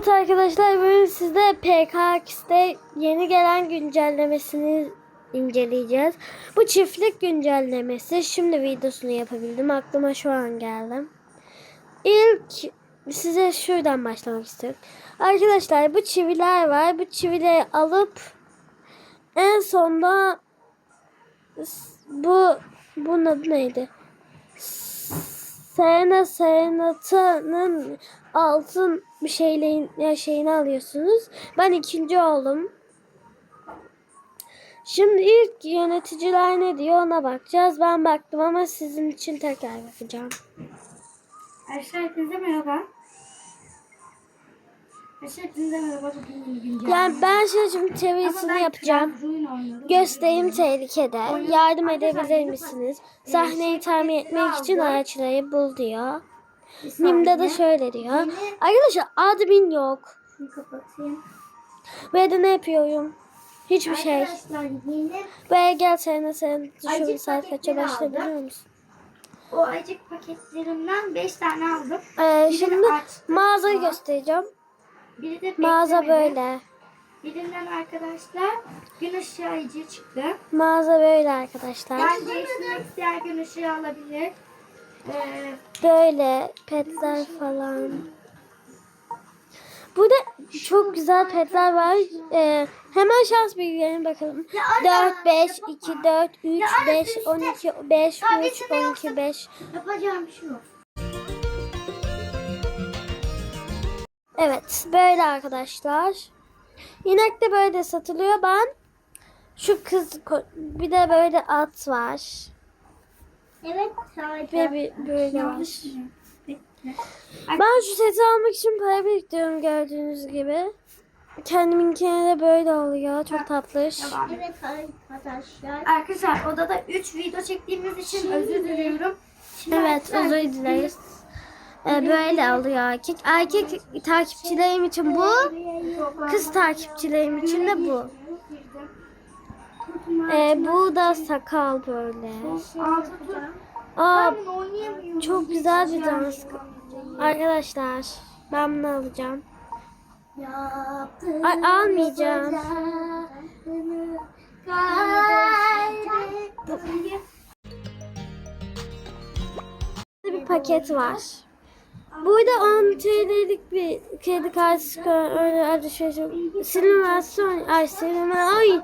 Evet arkadaşlar bugün sizde PKX'de yeni gelen güncellemesini inceleyeceğiz. Bu çiftlik güncellemesi. Şimdi videosunu yapabildim. Aklıma şu an geldi. İlk size şuradan başlamak istiyorum. Arkadaşlar bu çiviler var. Bu çivileri alıp en sonda bu bunun adı neydi? Serena Serenata'nın altın bir şeylerin ya şeyini alıyorsunuz. Ben ikinci oldum. Şimdi ilk yöneticiler ne diyor ona bakacağız. Ben baktım ama sizin için tekrar bakacağım. Arkadaşlar hepinize merhaba. Arkadaşlar hepinize merhaba. Bugün. Yani ben şimdi, şimdi teorisini yapacağım. Göstereyim tehlikede. Yardım edebilir misiniz? Sahneyi tahmin etmek için araçları bul diyor. Nim'de de şöyle diyor. Arkadaşlar admin yok. Şunu kapatayım. Ve de ne yapıyorum? Hiçbir şey. Yeni Ve gel sen sen şu saat kaça başlayabiliyor musun? o acık paketlerimden 5 tane aldım. Ee, Birini şimdi mağazayı Sonra göstereceğim. Biri de Mağaza böyle. Birinden arkadaşlar gün ışığı ayıcı çıktı. Mağaza böyle arkadaşlar. Ben değiştirmek isteyen gün ışığı alabilir. Böyle petler falan. Burada çok güzel petler var. Ee, hemen şans bilgilerine bakalım. 4, 5, 2, 4, 3, 5, 12, 5, 3, 12, 5. yapacağım şu. Evet böyle arkadaşlar. İnek de böyle satılıyor. Ben şu kız bir de böyle at var. Evet Ve bir böyle var. Ben şu seti almak için para biriktiriyorum gördüğünüz gibi. Kendiminkine de böyle oluyor. Çok tatlış. Evet arkadaşlar. Arkadaşlar odada 3 video çektiğimiz için özür diliyorum. Şimdi Evet özür dileriz. Ee, böyle oluyor erkek. Erkek takipçilerim için bu. Kız takipçilerim için de bu. Ee, bu da sakal böyle. Tur. Aa, çok güzel bir dans. Arkadaşlar ben bunu alacağım. Ay, almayacağım. Burada bir paket var. Burada 10 TL'lik bir kredi kartı öyle alışveriş. Simülasyon, ay simülasyon, ay.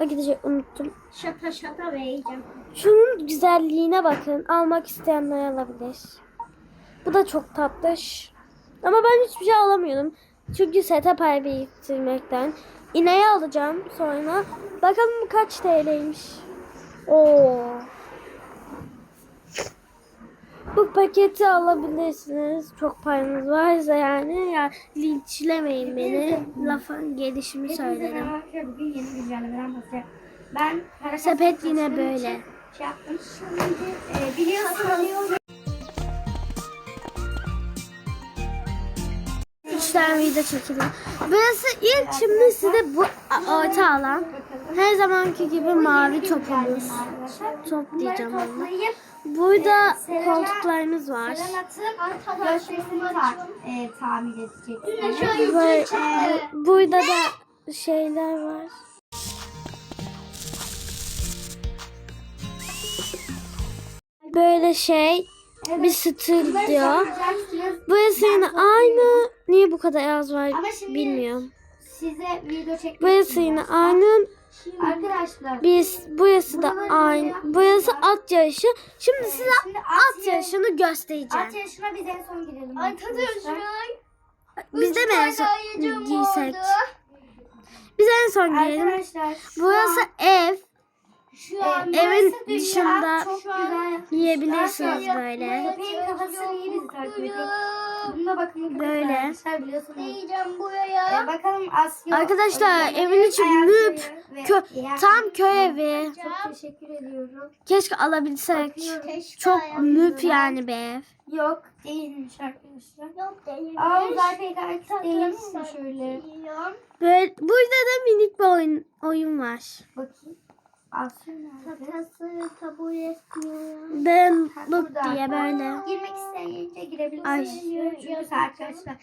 Ay gidecek unuttum. Şata şata vereceğim. Şunun güzelliğine bakın. Almak isteyenler alabilir. Bu da çok tatlış. Ama ben hiçbir şey alamıyorum. Çünkü sete para biriktirmekten. İneği alacağım sonra. Bakalım kaç TL'ymiş. Oo. Bu paketi alabilirsiniz. Çok paranız varsa yani. Ya linçlemeyin beni. Lafın gelişimi bahsedeceğim. Ben Sepet yine böyle. Şey yaptım. Şimdi e, biliyorsunuz tane video çekelim. Burası ilk şimdi size bu orta alan. Her zamanki gibi mavi topumuz. Top diyeceğim toplayıp Burada koltuklarımız var. Ta- e, burada da şeyler var. Böyle şey bir stüdyo. Burası yine aynı. Niye bu kadar az var Ama şimdi- bilmiyorum. Size video çekmek Burası yine aynı. Arkadaşlar Biz burası da aynı. Burası at yarışı. Şimdi size şimdi at yarışını göstereceğim. At yarışına biz en son girelim. Ay tadı arkadaşlar. Biz de mi en son giysek? Biz en son şu Burası an, ev. Şu an evin burası dünya dışında. Yiyebilirsiniz böyle. Köpeğin kafasını ediyor. Bunda bakın Böyle. Yiyeceğim buraya. Ee, bakalım Asya. Arkadaşlar, evin içi ve Kö- tam köy evi. Çok teşekkür ediyorum. Keşke alabilsek. Keşke Çok nüp yani bir ev. Yok değilmiş arkadaşlar. Yok değil. Aa uzay peygamber değilmiş şöyle. Yiyorum. Böyle, burada da minik bir oyun oyun var. Bakayım. Tatası kabul etmiyorum. Ben burada. diye böyle. Girmek isteyen yerince girebilirsiniz. Çünkü arkadaşlar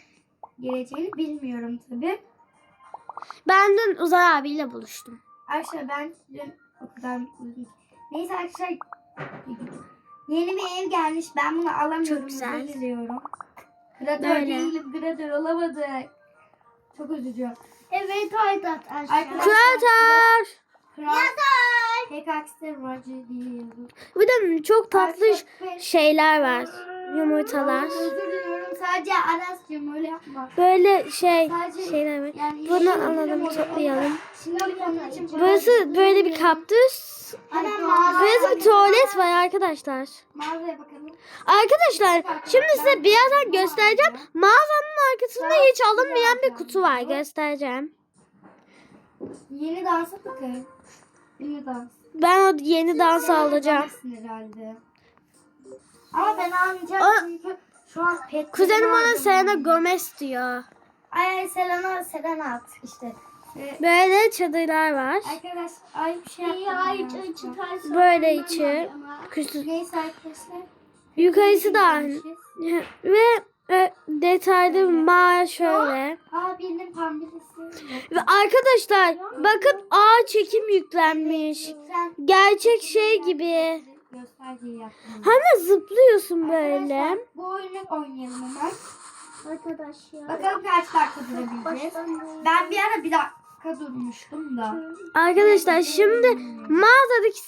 geleceğini bilmiyorum tabi. Ben dün Uzay abiyle buluştum. Arkadaşlar ben dün o kadar mutluyum. Neyse arkadaşlar yeni bir ev gelmiş. Ben bunu alamıyorum. Çok güzel. Özür diliyorum. Gradör Böyle. değilim. Gradör olamadık. Çok üzücü. Evet arkadaşlar. Arkadaşlar. Krater. Kral. PKX'de Roger diyorum. Bir de çok tatlı şeyler var. Yumurtalar. Özür diliyorum. Sadece Aras'cığım öyle yapma. Böyle şey Sadece şeyler var. yani Bunu alalım toplayalım. Burası böyle bir. Hemen Burası bir tuvalet var arkadaşlar. Mağazaya bakalım. Arkadaşlar şimdi size birazdan göstereceğim. Mağazanın arkasında hiç alınmayan bir kutu var. Göstereceğim. Yeni dansa bakın. Yeni dans. Ben o yeni dansı alacağım. Herhalde. Ama ben almayacağım Aa. çünkü şu an pet. Kuzenim ona Selena Gomez diyor. Ay Selena Selena at işte. Ee, Böyle çadırlar var. arkadaş ay bir şey İyi yapmadım çıkarsa. Böyle içi. Küsü- Neyse arkadaşlar. Yukarısı da aynı. Ve e, detaylı mağara şöyle. Ve arkadaşlar bakın ağ çekim yüklenmiş. Gerçek şey gibi. göstergeyi yaptın. Hani zıplıyorsun böyle. Arkadaşlar, Bu oyunu oynayalım hemen. Arkadaşlar. Bakalım kaç dakika durabileceğiz. Ben bir ara bir dakika durmuştum da. Arkadaşlar şimdi mağazadaki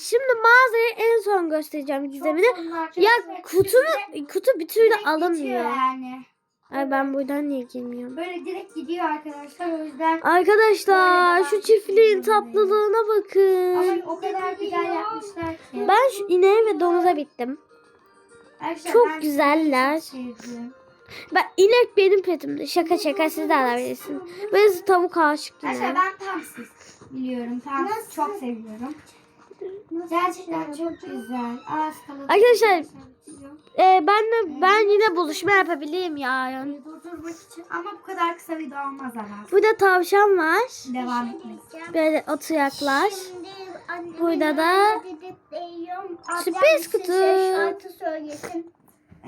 şimdi mağazayı en son göstereceğim sorunlar Ya kutunu kutu bir türlü alınmıyor. Yani. Ay ben buradan niye girmiyorum? Böyle direkt gidiyor arkadaşlar o yüzden. Arkadaşlar şu çiftliğin tatlılığına bakın. Ama o kadar güzel yapmışlar ki. Ben şu ineğe ve domuza bittim. Arkadaşlar çok güzeller. çok Ben inek benim petimdi. Şaka şaka siz de alabilirsiniz. Burası tavuk aşık Arkadaşlar yine. ben tam siz biliyorum. Tam çok seviyorum. Gerçekten çok güzel. Ağız kalıbı. Arkadaşlar, Ee, ben de ben yine buluşma yapabilirim yarın. durdurmak için ama bu kadar kısa video olmaz ama. Burada tavşan var. Devam etmek. Böyle oturaklar. Burada da sürpriz kutu.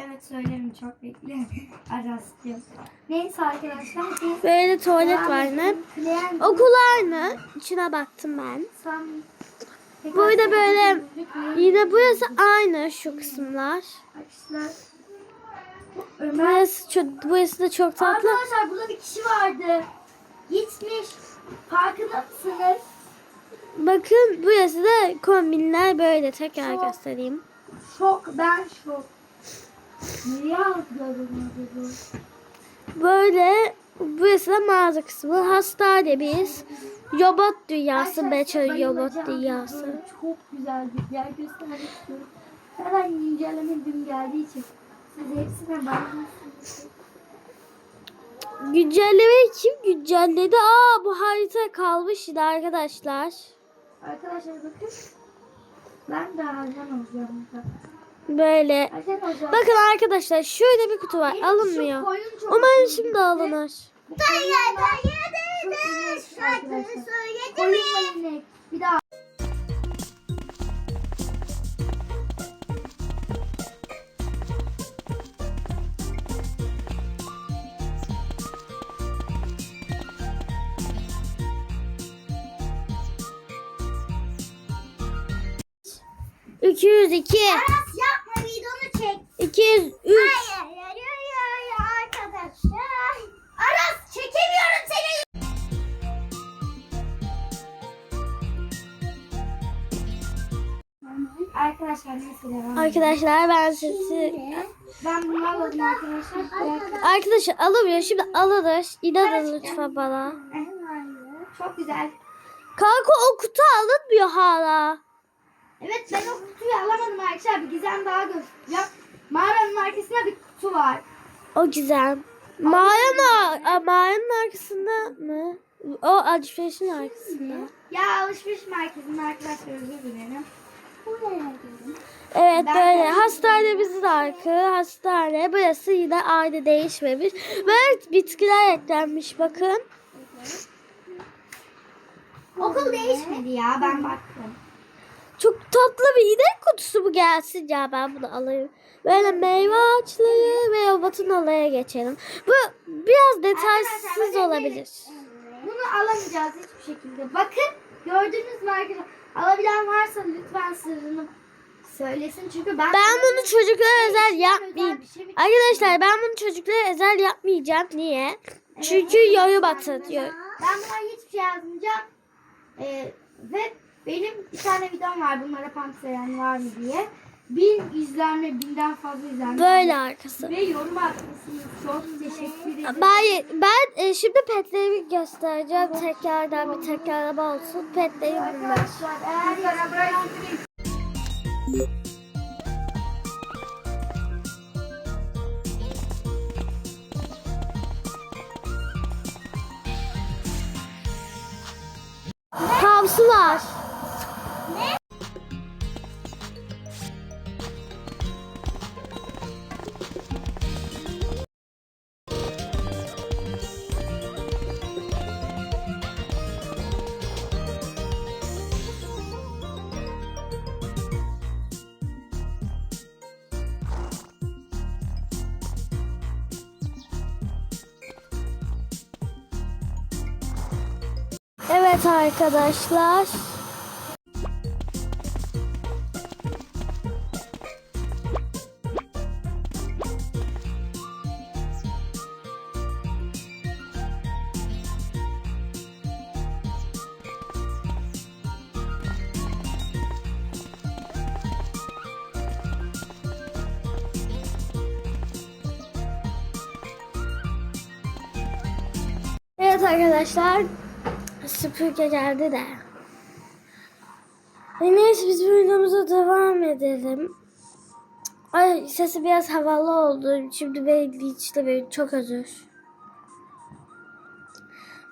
Evet söylerim çok bekle. Aras'cığım. Neyse arkadaşlar biz Böyle tuvalet var yine. Kleyen Okul aynı. İçine baktım ben. Sam Burada böyle yine burası aynı şu kısımlar. Arkadaşlar Burası, çok, burası da çok tatlı. Arkadaşlar burada bir kişi vardı. Gitmiş. Farkında mısınız? Bakın burası da kombinler böyle tekrar Çok. göstereyim. Şok. Ben şok. Niye bu? Böyle burası da mağaza kısmı. Hastane biz. Robot dünyası, Betty robot dünyası. Çok güzel bir yer göstermek istiyorum. Zaten güncelleme dün geldiği için siz hepsine bakmışsınız. Güncellemeyi kim güncelledi? Aa bu harita kalmış yine arkadaşlar. Arkadaşlar bakın. Ben de olacağım. Böyle. Bakın arkadaşlar şöyle bir kutu var. Alınmıyor. Umarım şimdi alınır. Dayı dayı Şarkını söyledi mi? inek. Bir daha. İki yüz iki. Aras yapma videonu çek. İki yüz üç. Hayır hayır hayır arkadaşlar. Aras çekemiyorum seni. Arkadaşlar neyse. Arkadaşlar ben sizi... Ben bunu aldım arkadaşlar. Arkadaşlar alamıyor. Şimdi alırız. İnanın lütfen bana. Çok güzel. Kanka o kutu alınmıyor hala. Evet ben o kutuyu alamadım arkadaşlar. Bir gizem daha göstereceğim. Mağaranın arkasında bir kutu var. O güzel. Mağaranın, a- mağaranın arkasında mı? O alışverişin arkasında. Ya alışveriş merkezinin arkadaşlar özür dilerim. Evet Ben böyle de- hastane bizim arka hastane burası yine aynı değişmemiş ve bitkiler eklenmiş bakın Okul değişmedi ya ben baktım. Çok tatlı bir inek kutusu bu gelsin ya ben bunu alayım böyle meyve ağaçları ve robotun alaya geçelim bu biraz detaysız olabilir. Bunu alamayacağız hiçbir şekilde. Bakın gördünüz mü arkadaşlar? Alabilen varsa lütfen sırrını söylesin. Çünkü ben Ben bunu çocuklara özel Özel yapmayayım. bir şey Arkadaşlar ben bunu çocuklara özel yapmayacağım. Niye? Çünkü yoyu batırıyor. Ben buna hiçbir şey yazmayacağım. Ee, ve benim bir tane videom var bunlara pamseren var mı diye. Bin izlenme, binden fazla izlenme. Böyle arkası. Ve yorum atmışsınız. Çok teşekkür ederim. Ben, ben e, şimdi petlerimi göstereceğim. Tekrardan bir tekrarlama olsun. Petlerim bunlar. Arkadaşlar eğer Hamsular. Evet arkadaşlar. Evet arkadaşlar. Süpürge geldi de. E neyse biz videomuza devam edelim. Ay sesi biraz havalı oldu. Şimdi işte benim çok özür.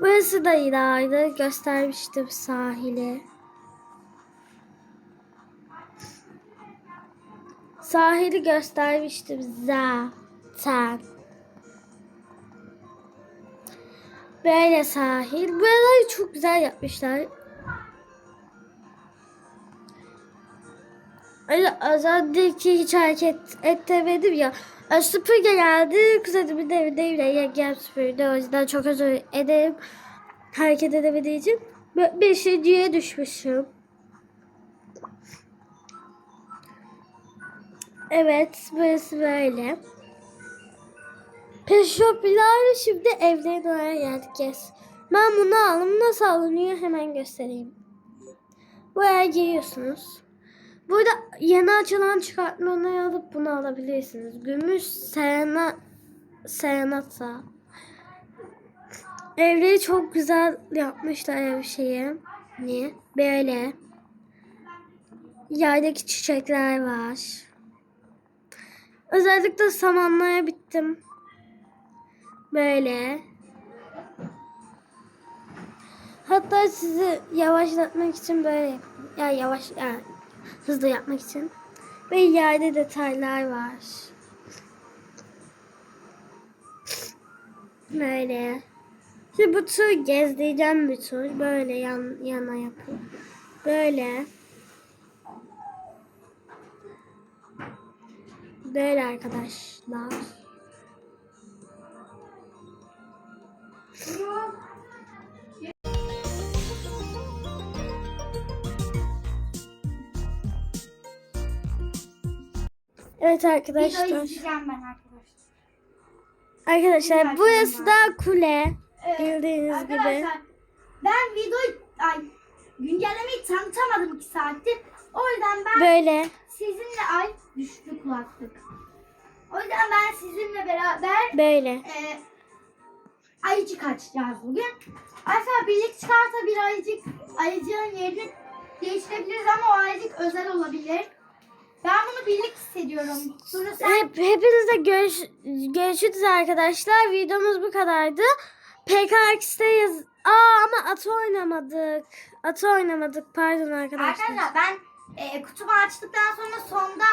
Burası da İla'ydı. Göstermiştim sahili. Sahili göstermiştim zaten. Böyle sahil. Buraları çok güzel yapmışlar. Öyle az önceki hiç hareket etmedim ya. Süpürge geldi. Bir evde bile yengem süpürdü. O yüzden çok özür ederim. Hareket edemediği için. Be- Beşinciye düşmüşüm. Evet. Burası böyle. Peşopiler şimdi evlerine oraya yes. Ben bunu aldım. Nasıl alınıyor hemen göstereyim. Buraya giriyorsunuz. Burada yeni açılan çıkartmaları alıp bunu alabilirsiniz. Gümüş Serena Serenata. Evleri çok güzel yapmışlar ev şeyi. Ne? Böyle. Yerdeki çiçekler var. Özellikle samanlara bittim. Böyle. Hatta sizi yavaşlatmak için böyle ya yavaş yani hızlı yapmak için ve yerde detaylar var. Böyle. Şimdi bu tur gezdireceğim bir tur. Böyle yan, yana yapıp. Böyle. Böyle arkadaşlar. Evet arkadaşlar. izleyeceğim ben arkadaşlar. Arkadaşlar burası da kule. Evet, Bildiğiniz gibi. Arkadaşlar ben videoyu ay, güncellemeyi tanıtamadım 2 saattir. O yüzden ben Böyle. sizinle ay düştü kulaklık. O yüzden ben sizinle beraber Böyle. e, ayıcık açacağız bugün. Aslında birlik çıkarsa bir ayıcık ayıcığın yerini değiştirebiliriz ama o ayıcık özel olabilir. Ben bunu birlik hissediyorum. Sonra sen Hep, hepinizle görüş, görüşürüz arkadaşlar. Videomuz bu kadardı. PKX'de yaz... Aa ama atı oynamadık. Atı oynamadık. Pardon arkadaşlar. Arkadaşlar ben e, kutumu açtıktan sonra sonda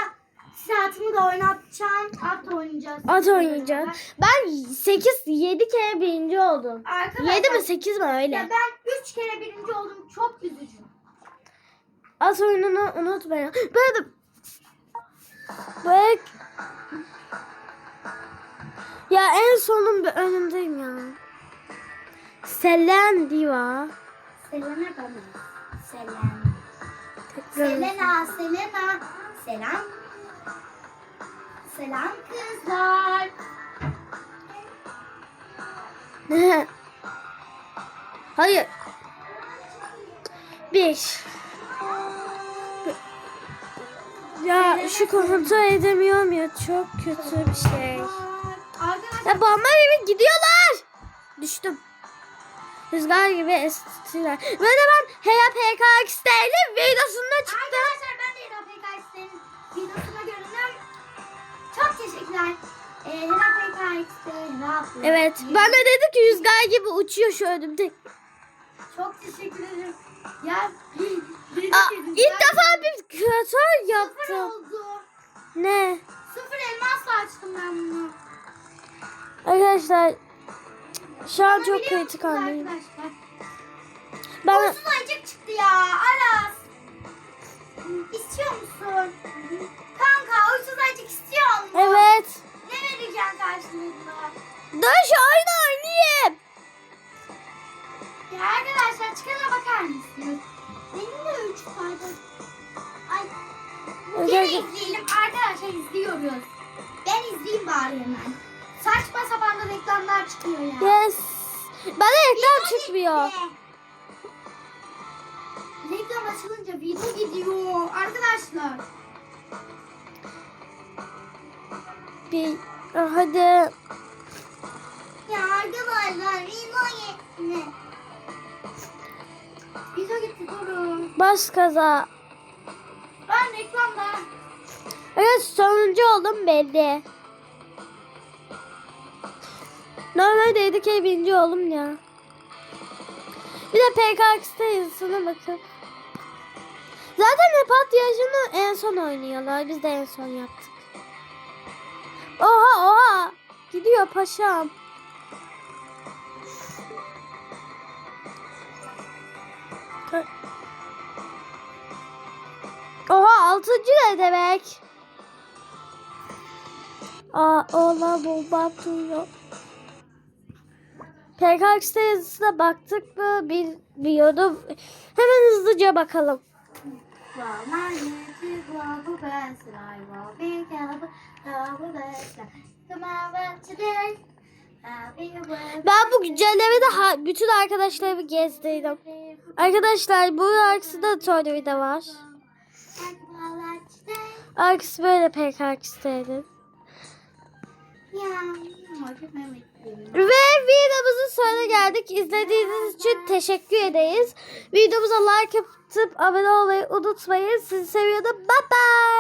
saatimi de oynatacağım. At oynayacağız. At oynayacağız. Ben 8 7 kere birinci oldum. Arkadaşlar 7 mi 8 mi öyle? ya ben 3 kere birinci oldum. Çok üzücü. At oyununu unutmayın. Böyle Böyle Ya en sonun bir önündeyim ya. Selen Diva. Selena Gomez. Selena. Selena, Selena. Selam. Selam kızlar. Hayır. Bir. Ya şu kontrol edemiyorum ya çok kötü bir şey. Ya bomba gibi gidiyorlar. Düştüm. Rüzgar gibi estiler. Ve de ben Heya PKX'lerin videosunda çıktım. Arkadaşlar Ee, Hera PKX'te Hera Evet. Bana dedi ki rüzgar gibi uçuyor şu önümde. Çok teşekkür ederim. Ya bir, bir, Aa, bir- ilk defa bir kreatör Sıfır yaptım. oldu. Ne? Sıfır elmasla açtım ben bunu. Arkadaşlar şu an çok Biliyor kritik musunuz. Arkadaşlar. Ben Olsun ayıcık çıktı ya. Aras. İstiyor musun? Kanka uysuz ayıcık istiyor musun? evet. Vereceksin karşılığında? Dur şu oyunu oynayayım. Ya arkadaşlar çıkana bakar mısınız? Benim de üç tane. Ay. Arkadaşlar- izleyelim. Arkadaşlar izliyoruz. Ben izleyeyim bari hemen. Saçma sapan da reklamlar çıkıyor ya. Yes. Bana reklam çıkmıyor. Reklam açılınca video gidiyor. Arkadaşlar. Bir hadi. Ya arkadaşlar video gitti. Video gitti durun. Bas kaza. Ben reklamda. Evet sonuncu oldum belli. Normalde 7 kere birinci oldum ya. Bir de PKX'te yazısına bakın. Zaten Nepat yarışını en son oynuyorlar. Biz de en son yaptık. Oha oha. Gidiyor paşam. Oha altıncı ne demek? Aa ola bomba atıyor. PKX'te yazısına baktık mı bir biliyordum. Hemen hızlıca bakalım. Ben bu güncellemede ha- bütün arkadaşlarımı gezdirdim. Arkadaşlar bu arkasında Tornavida var. Arkası böyle PKX'teydi. Ve videomuzun sonuna geldik. İzlediğiniz için teşekkür ederiz. Videomuza like atıp abone olmayı unutmayın. Sizi seviyorum. Bye bye.